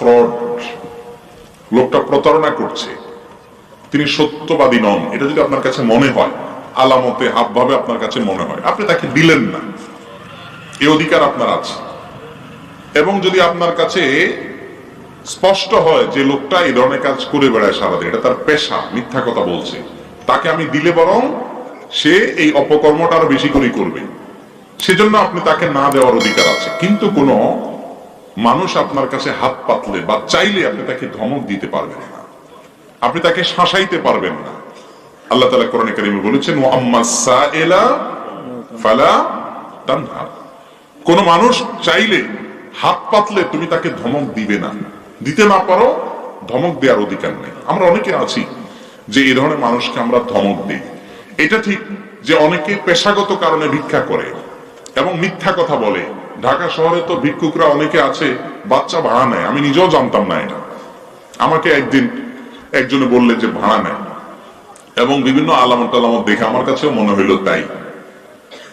Fraud, লোকটা প্রতারণা করছে। তিনি সত্যবাদী নন, এটা যদি আপনার কাছে মনে হয়, আলামতে হাবভাবে আপনার কাছে মনে হয়। আপনি তাকে দিলেন না। এ অধিকার আপনার আছে। এবং যদি আপনার কাছে স্পষ্ট হয় যে লোকটা এই ধরনের কাজ করে বেড়ায় সারাদিন, এটা তার পেশা, মিথ্যা কথা বলছে, তাকে আমি দিলে বরং সে এই অপকর্মটা আরও বেশি করে করবে। সেজন্য আপনি তাকে না দেওয়ার অধিকার আছে। কিন্তু কোনো মানুষ আপনার কাছে হাত পাতলে বা চাইলে আপনি তাকে ধমক দিতে পারবেন না। আপনি তাকে শাসাইতে পারবেন না। আল্লাহ তালা কোরআন কারিমে বলেছেন কোন মানুষ চাইলে হাত পাতলে তুমি তাকে ধমক দিবে না। দিতে না পারো, ধমক দেওয়ার অধিকার নেই। আমরা অনেকে আছি যে এই ধরনের মানুষকে আমরা ধমক দিই। এটা ঠিক যে অনেকে পেশাগত কারণে ভিক্ষা করে এবং মিথ্যা কথা বলে। ঢাকা শহরে তো ভিক্ষুকরা অনেকে আছে, বাচ্চা ভাড়া নেয়। আমি নিজেও জানতাম না এটা। আমাকে একদিন একজনে বললে যে ভাড়া নেয়। এবং বিভিন্ন আলামত টালামত দেখে আমার কাছেও মনে হইল তাই।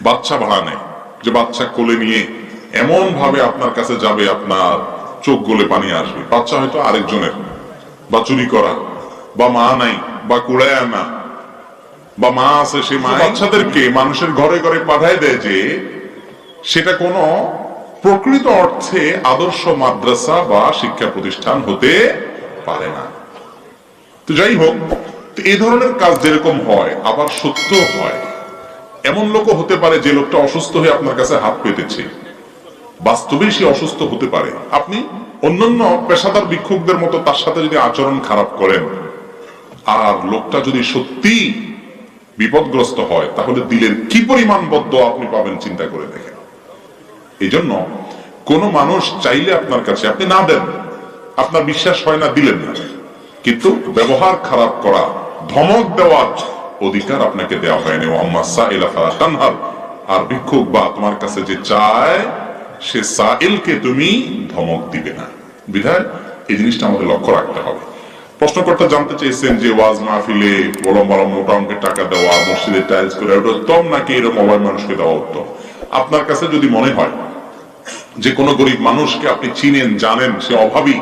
বাচ্চা ভাড়া নেয়। যে বাচ্চা কোলে নিয়ে এমন ভাবে আপনার কাছে যাবে, আপনার চোখ গলে পানি আসবে। বাচ্চা হয়তো আরেকজনের। বা চুরি করা, বা মা নাই, বা কুড়ায় আনা, বা মা আছে সে মা বাচ্চাদেরকে মানুষের ঘরে ঘরে পাঠায় দেয় যে সেটা কোনো প্রকৃত অর্থে আদর্শ মাদ্রাসা বা শিক্ষা প্রতিষ্ঠান হতে পারে না। তো যাই হোক এই ধরনের কাজ যেরকম হয়, আবার সত্য হয়। এমন লোকও হতে পারে যে লোকটা অসুস্থ হয়ে আপনার কাছে হাত পেতেছে। বাস্তবে সে অসুস্থ হতে পারে। আপনি অন্যান্য পেশাদার বিক্ষোভদের মতো তার সাথে যদি আচরণ খারাপ করেন, আর লোকটা যদি সত্যি বিপদগ্রস্ত হয়, তাহলে দিলের কি পরিমাণ বদ্ধ আপনি পাবেন চিন্তা করে দেখেন। এই জন্য কোন মানুষ চাইলে আপনার কাছে আপনি না দেন। আপনার বিশ্বাস হয় না, দিলেন না। কিন্তু ব্যবহার খারাপ করা, ধমক দেওয়ার অধিকার আপনাকে দেওয়া হয়নি। আম্মা সাইলা ফালা তানহার। আর ভিক্ষুক বা তোমার কাছে যে চায়, সে সাইলকে তুমি ধমক দিবে না। বিধায় এই জিনিসটা আমাদের লক্ষ্য রাখতে হবে। প্রশ্নকর্তা জানতে চেয়েছেন যে ওয়াজ মাহফিলে বড় বড় মোটা অঙ্কের টাকা দেওয়া মসজিদে টাইলস করে উত্তম নাকি এরকম অভাব মানুষকে দেওয়া উত্তম? আপনার কাছে যদি মনে হয় যে কোনো গরিব মানুষকে আপনি চিনেন, জানেন, সে অভাবী,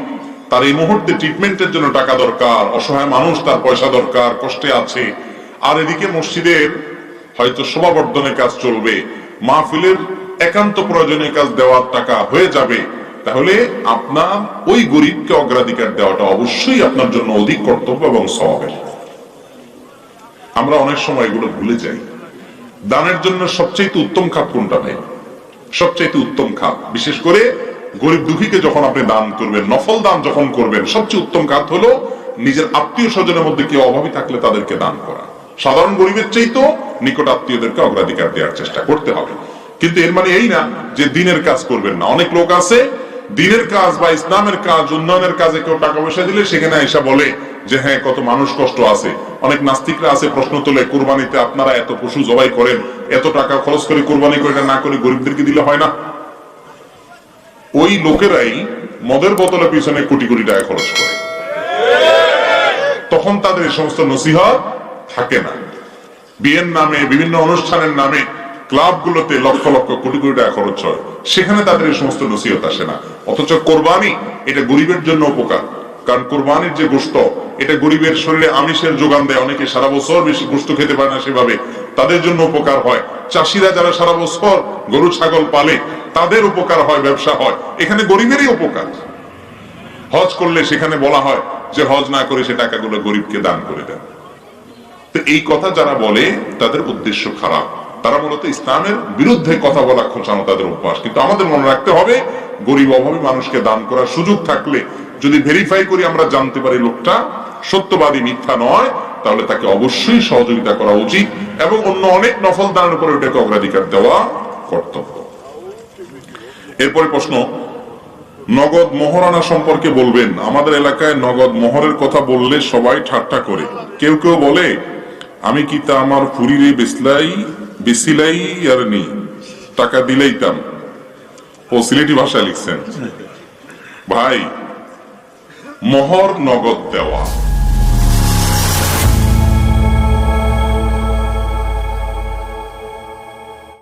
তার এই মুহূর্তে ট্রিটমেন্টের জন্য টাকা দরকার, অসহায় মানুষ তার পয়সা দরকার, কষ্টে আছে। আর এদিকে মসজিদের হয়তো শোভাবর্ধনের কাজ চলবে, মাহফিলের একান্ত প্রয়োজনীয় কাজ দেওয়ার টাকা হয়ে যাবে, তাহলে আপনার ওই গরিবকে অগ্রাধিকার দেওয়াটা অবশ্যই আপনার জন্য অধিক কর্তব্য এবং স্বভাবের আমরা অনেক সময় এগুলো ভুলে যাই। দানের জন্য সবচেয়ে উত্তম খাত কোনটা ভাই? সবচেয়ে উত্তম খাত বিশেষ করে গরিব দুঃখীকে যখন আপনি দান করবেন, নফল দান যখন করবেন, সবচেয়ে উত্তম খাত হলো নিজের আত্মীয় স্বজনের মধ্যে কেউ অভাবী থাকলে তাদেরকে দান করা। সাধারণ গরিবের চাইতো নিকট আত্মীয়দেরকে অগ্রাধিকার দেওয়ার চেষ্টা করতে হবে। কিন্তু এর মানে এই না যে দিনের কাজ করবেন না। অনেক লোক আছে, দিনের কাজ বা ইসলামের কাজ, উন্নয়নের কাজে কেউ টাকা পয়সা দিলে সেখানে এসে বলে যে হ্যাঁ কত মানুষ কষ্ট আছে। অনেক নাস্তিকরা আছে প্রশ্ন তোলে, কোরবানিতে আপনারা এত পশু জবাই করেন, এত টাকা খরচ করে কোরবানি করে না করে গরিবদেরকে দিলে হয় না? ওই লোকেরাই মদের বোতলের পিছনে কোটি কোটি টাকা খরচ করে। তখন তাদের এই সমস্ত নসিহত থাকে না। বিয়ের নামে, বিভিন্ন অনুষ্ঠানের নামে, ক্লাবগুলোতে লক্ষ লক্ষ কোটি কোটি টাকা খরচ হয়। সেখানে তাদের এই সমস্ত নসিহত আসে না। অথচ কোরবানি এটা গরিবের জন্য উপকার। কারণ কোরবানির যে গোস্ত এটা গরিবের শরীরে আমিষের যোগান দেয়, অনেকে সারা বছর বেশি গোস্ত খেতে পারে না সেভাবে। তাদের জন্য উপকার হয়। চাষিরা যারা সারা বছর গরু, ছাগল পালে, তাদের উপকার হয়, ব্যবসা হয়। এখানে গরিবেরই উপকার। হজ করলে সেখানে বলা হয় যে হজ না করে সে টাকাগুলো গরিবকে দান করে দেন। তো এই কথা যারা বলে, তাদের উদ্দেশ্য খারাপ। তারা মূলত ইসলামের বিরুদ্ধে কথা বলা খোঁচানো তাদের অভ্যাস। কিন্তু আমাদের মনে রাখতে হবে, গরিব অভাবী মানুষকে দান করার সুযোগ থাকলে যদি ভেরিফাই করি আমরা জানতে পারি লোকটা সত্যবাদী, মিথ্যা নয়, তাহলে তাকে অবশ্যই সহযোগিতা করা উচিত এবং অন্য অনেক নফল দানের উপরে ওটাকে অগ্রাধিকার দেওয়া কর্তব্য। এরপরে প্রশ্ন, নগদ মহারানা সম্পর্কে বলবেন। আমাদের এলাকায় নগদ মোহরের কথা বললে সবাই ঠাট্টা করে। কেউ কেউ বলে, আমি কি তা আমার ফুরিরে বেসলাই, বেসিলাই আর নি টাকা দিলেইতাম ও সিলেটি ভাষায় লিখছেন। ভাই মোহর নগদ দেওয়া।